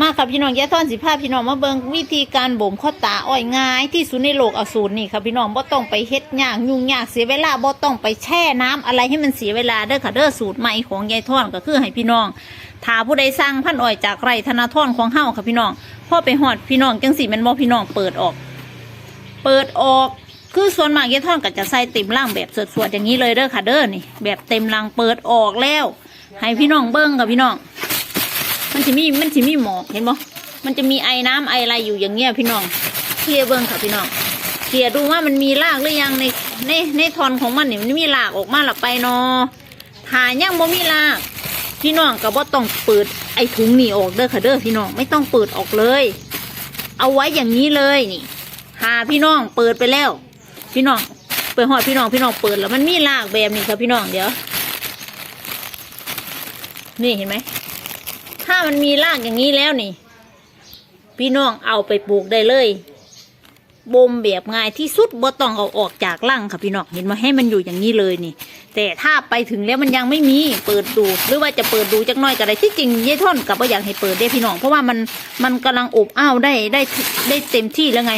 มาค่ะพี่น้องยายท่อนสิพาพี่น้องมาเบิงวิธีการบ่มข้าวตาอ้อยง่ายที่สุดในโลกเอาสูตรนี่ค่ะพี่น้องบ่ต้องไปเฮ็ดยากยุ่งยากเสียเวลาบ่ต้องไปแช่น้ำอะไรให้มันเสียเวลาเด้อค่ะเด้อสูตรใหม่ของยายท่อนก็คือให้พี่น้องถ้าผู้ใดสั่งพันอ้อยจากไรธนาทรของเฮาค่ะพี่น้องพ่อไปฮอดพี่น้องจังสิม่นบ่พี่น้องเปิดออก เปิดออกคือส่วนมากยายท่อนก็จะใส่เต็มล่างแบบสวดๆอย่างนี้เลยเด้อค่ะเด้อนี่แบบเต็มลังเปิดออกแล้ว ให้พี่น้องเบิ่งค่ะพี่น้อง มันจะมีมันจะมีหมอกเห็นบ่มันจะมีไอ้น้ำไออะไรอยู่อย่างเงี้ยพี่น้องเคลียเบิ้งค่ะพี่น้องเคลียดูว่ามันมีรากหรือยังในในในทอนของมันเนี่ยมันมีรากออกมาหรือไปนอถ้ายังบ่มีรากพี่น้องก็บ่ต้องเปิดไอ้ถุงนี่ออกเด้อค่ะเด้อพี่น้องไม่ต้องเปิดออกเลย เอาไว้อย่างนี้เลยนี่ หาพี่น้องเปิดไปแล้ว พี่น้องไปหอดพี่น้องพี่น้องเปิดแล้วมันมีรากแบบนี้ค่ะพี่น้องเดี๋ยว นี่เห็นไหมามันมีรากอย่างนี้แล้วนี่ พี่น้องเอาไปปลูกได้เลยบ่มแบบง่ายที่สุดบ่ต้องเอาออกจากร่างค่ะพี่น้องเห็นไหมาให้มันอยู่อย่างนี้เลยนี่ แต่ถ้าไปถึงแล้วมันยังไม่มีเปิดดูหรือว่าจะเปิดดูจักหน้อยก็ได้ที่จริงยายท่อนกับว่าอยากให้เปิดได้พี่น้องเพราะว่ามันมันกำลังอบอ้าวได้ได้ได้เต็มที่แล้วไง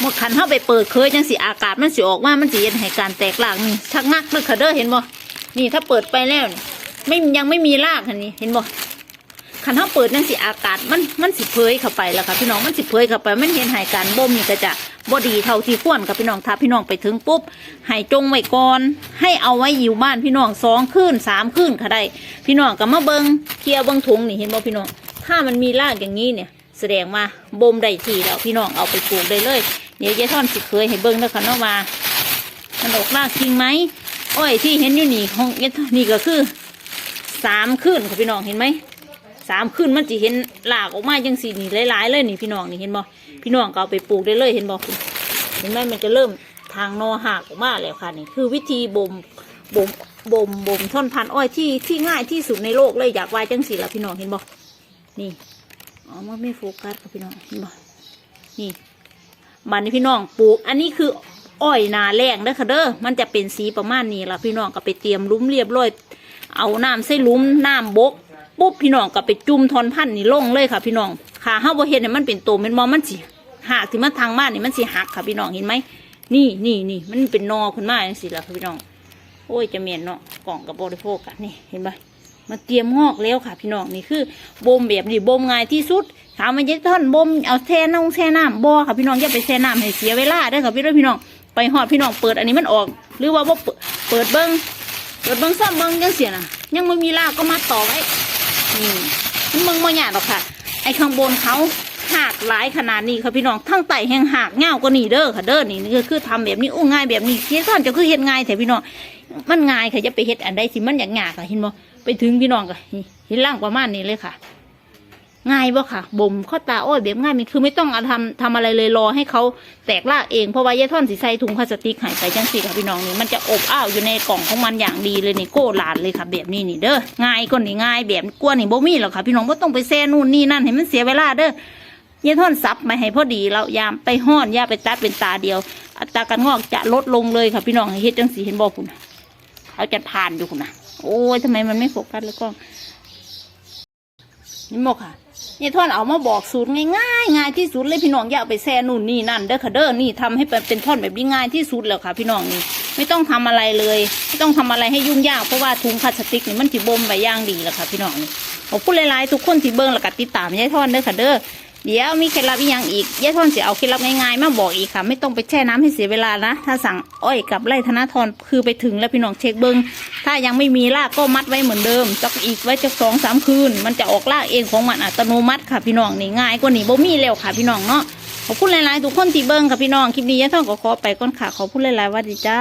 เมื่อขันเข้าไปเปิดเคยจังสิอากาศมันสิออกมามันสิเย็นให้การแตกรากนี่ชักงักเลยค่ะเด้อเห็นบ่นี่ถ้าเปิดไปแล้วนี่ไม่ยังไม่มีรากอันนี้เห็นบ่ คันเขาเปิดนั่นสิอากาศมันมันสิเพยเข้าไปแล้วค่ะพี่น้องมันสิเพยเข้าไปมันเห็นหายการบ่มนี่ก็จะบ่ดีเท่าที่ควรกับพี่น้องถ้าพี่น้องไปถึงปุ๊บให้จงไว้ก่อนให้เอาไว้อยู่บ้านพี่น้องสองคืนสามคืนค่ะได้ พี่น้องก็มาเบิงเคลียร์เบิงถุงนี่เห็นบ่พี่น้อง ถ้ามันมีรากอย่างนี้เนี่ย แสดงมาบ่มได้ทีแล้วพี่น้องเอาไปปลูกได้เลยเดี๋ยวยายท่อนสิเคยให้เบิงแล้วค่ะเนาะว่ามันออกรากจริงไหมอ้อยที่เห็นอยู่นี่ของยายท่อนนี่ก็คือสามคืนค่ะพี่น้องเห็นไหม สามขึ้นมันจะเห็นหลากออกมาจังสีนี่หลายๆเลยนี่พี่น้องนี่เห็นบ่พี่น้องก็เอาไปปลูกได้เลยเห็นบ่เห็นไหมมันจะเริ่มทางนอหักออกมาแล้วค่ะนี่คือวิธีบ่มบ่มบ่มบ่มท่อนพันอ้อยที่ที่ง่ายที่สุดในโลกเลยอยากวายจังสีละพี่น้องเห็นบ่นี่อ๋อมันไม่โฟกัสค่ะพี่น้องเห็นบ่นี่มันนี่พี่น้องปลูก อันนี้คืออ้อยนาแรงเด้อค่ะเด้อมันจะเป็นสีประมาณนี้ละพี่น้องก็ไปเตรียมลุ้มเรียบร้อยเอาน้ำใส่ลุมน้ำบก ปุ๊บพี่น้องก็ไปจุ่มทอนพันธุ์นี่ลงเลยค่ะ พี่น้องขาห้าบ่เห็นเนี่ยมันเป็นตัวเป็นมอมันสิหักที่มันทางบ้านนี่มันสิหักค่ะพี่น้องเห็นไหมนี่นี่นี่มันเป็นนอขึ้นมาอย่างสิล่ะค่ะพี่น้อง โอ้ยจะเมียนเนาะกล่องกับบริโภคกันนี่เห็นไหมมันเตรียมงอกแล้วค่ะ พี่น้องนี่คือบ่มแบบนี้บ่มง่ายที่สุดถามมันจะท่อนบ่มเอาแช่น้ำแช่น้ำบ่ค่ะพี่น้องอย่าไปแช่น้ำให้เสียเวลาเด้ค่ะพี่น้องพี่น้องไปหอดพี่น้องเปิดอันนี้มันออก หรือว่าบ่เปิดเปิดเบิ้งเปิดเบิ้งซ่อมเบิ้งยังเสียนะยังไม่มีรากก็มาต่อไว้ นี่มันมึงบ่ยาดหรอกค่ะ ไอ้ข้างบนเขาหักหลายขนาดนี้ค่ะพี่น้องทั้งไตแห้งหักเงาวก็นี่เด้อค่ะเด้อนี่นี่คือทำแบบนี้อู้ง่ายแบบนี้เทียท่อนจะคือเฮ็ดง่ายแต่พี่น้องมันง่ายค่ะจะไปเฮ็ดอันใดสิมันอย่างยากค่ะเห็นบ่ไปถึงพี่น้องก็นี่เห็นล่างประมาณนี้เลยค่ะ ง่ายบ่ค่ะบ่มข้าวตาอ้อยแบบง่ายมันคือไม่ต้องเอาทำทำอะไรเลยรอให้เขาแตกรากเองเพราะว่ายายท่อนสิใสถุงพลาสติกหายไปจังสิค่ะพี่น้องนี่มันจะอบอ้าวอยู่ในกล่องของมันอย่างดีเลยนี่โก้หลานเลยค่ะ แบบนี้นี่เด้อง่ายก็นี่ง่ายแบบกลัวนี่บ่มีหรอกค่ะ พี่น้องบ่ต้องไปแซ่นู่นนี่นั่นให้มันเสียเวลาเด้อยายท่อนซับมาให้พอดีเรายามไปห้อนยาไปตัดเป็นตาเดียว อัตราการงอกจะลดลงเลยค่ะพี่น้องเฮ็ดจังสีเห็นบ่คุณเขาจะทานอยู่คุณนะโอ้ยทำไมมันไม่โฟกัสเลยกล้องนี่หมกค่ะ นี่ท่อนเอามาบอกสูตรง่ายๆง่ายที่สุดเลยพี่น้องอย่าเอาไปแซ่นู่นนี่นั่นเด้อค่ะเด้อนี่ทำให้เป็นท่อนแบบนี้ง่ายที่สุดแล้วค่ะ พี่น้องนี่ไม่ต้องทำอะไรเลย ไม่ต้องทำอะไรให้ยุ่งยากเพราะว่าถุงพลาสติกนี่มันถิบ่มไว้อย่างดีแล้วค่ะ พี่น้องนี่ขอบคุณหลายๆทุกคนที่เบิ้งแล้วก็ติดตามยายท่อนเด้อค่ะเด้อ เดี๋ยวมีเคล็ดลับอีกอย่างอีกยายท่อนจะเอาเคล็ดลับง่ายๆมาบอกอีกค่ะ ไม่ต้องไปแช่น้ำให้เสียเวลานะ ถ้าสั่งอ้อยกับไร่ธนาทรคือไปถึงแล้วพี่น้องเช็คเบิ่งถ้ายังไม่มีรากก็มัดไว้เหมือนเดิมจักอีกไว้จักสองสามคืน มันจะออกรากเองของมันอัตโนมัติค่ะพี่น้องนี่ง่ายกว่านี้บ่มีแล้วค่ะพี่น้องเนาะขอบคุณหลายๆทุกคนที่เบิ่งค่ะพี่น้องคลิปนี้ยายท่องก็ขอไปก่อนค่ะขอบคุณหลายๆวัดดีจ้า